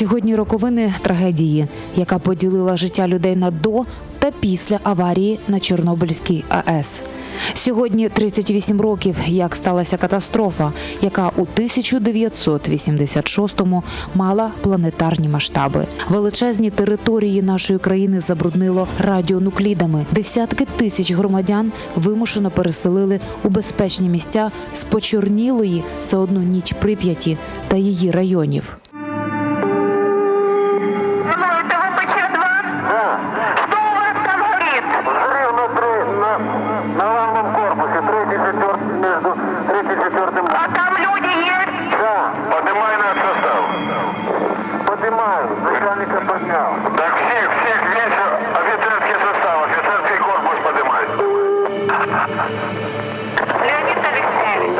Сьогодні роковини трагедії, яка поділила життя людей на до та після аварії на Чорнобильській АЕС. Сьогодні 38 років, як сталася катастрофа, яка у 1986-му мала планетарні масштаби. Величезні території нашої країни забруднило радіонуклідами. Десятки тисяч громадян вимушено переселили у безпечні місця з почорнілої за одну ніч Прип'яті та її районів. Поднимаю, начальника поднял. Так всех, всех, весь офицерский состав, офицерский корпус поднимай. Леонид Алексеевич.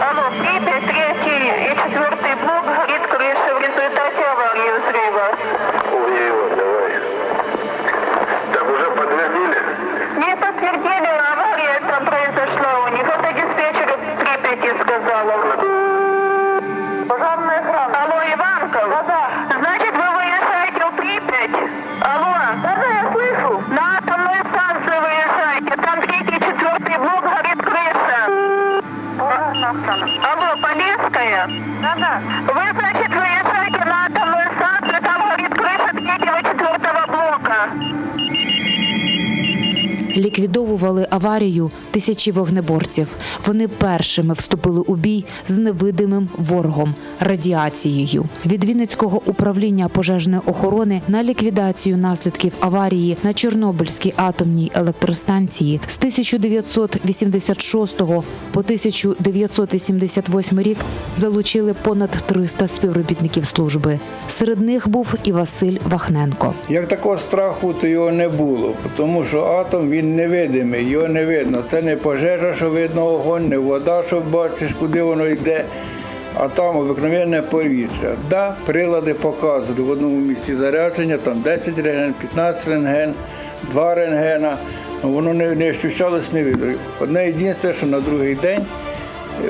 Алло, Припять, выезжаете. Там третий, четвертый блок горит крыша. Алло, Полесская? Да, да. Вы, значит, выезжаете на атомную станцию, там горит крыша третьего, четвертого блока. Ліквідовували аварію тисячі вогнеборців. Вони першими вступили у бій з невидимим ворогом радіацією. Від Вінницького управління пожежної охорони на ліквідацію наслідків аварії на Чорнобильській атомній електростанції з 1986 по 1988 рік залучили понад 300 співробітників служби. Серед них був і Василь Вахненко. Як такого страху, то його не було, тому що атом він невидимий, його не видно. Це не пожежа, що видно огонь, не вода, що бачиш, куди воно йде, а там обикновенне повітря. Да, прилади показували в одному місці зарядження, там 10 рентген, 15 рентген, 2 рентгена. Ну, Воно не, не ощущалось, не видно. Одне єдине, що на другий день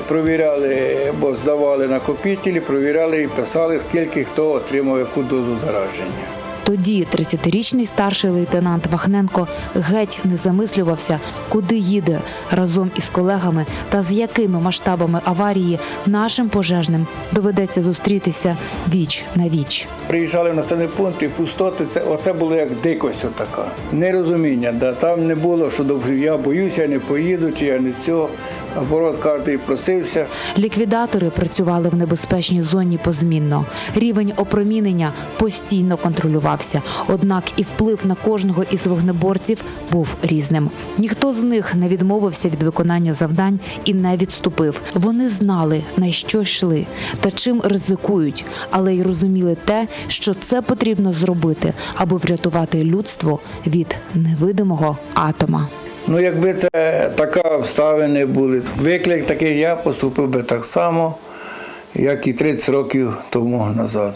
провіряли, бо здавали накопителі, провіряли і писали, скільки хто отримав яку дозу зараження. Тоді 30-річний старший лейтенант Вахненко геть не замислювався, куди їде разом із колегами та з якими масштабами аварії нашим пожежним доведеться зустрітися віч на віч. Приїжджали в населені пункти, пустоти, це, оце було як дикость отака. Нерозуміння, да, там не було, що «Добре, я боюся, я не поїду, чи я не цього. Наоборот, кожен просився. Ліквідатори працювали в небезпечній зоні позмінно. Рівень опромінення постійно контролювався. Однак і вплив на кожного із вогнеборців був різним. Ніхто з них не відмовився від виконання завдань і не відступив. Вони знали на що йшли та чим ризикують, але й розуміли те, що це потрібно зробити, аби врятувати людство від невидимого атома. Ну, якби це така обставини були, виклик такий, я поступив би так само, як і 30 років тому назад.